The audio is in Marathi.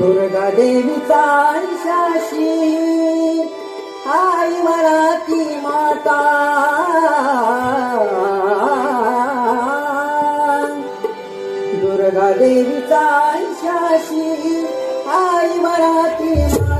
दुर्गा देवीचा ऐशाशी आई मराठी माता. दुर्गा देवीचा ऐशाशी आई मराठी माता.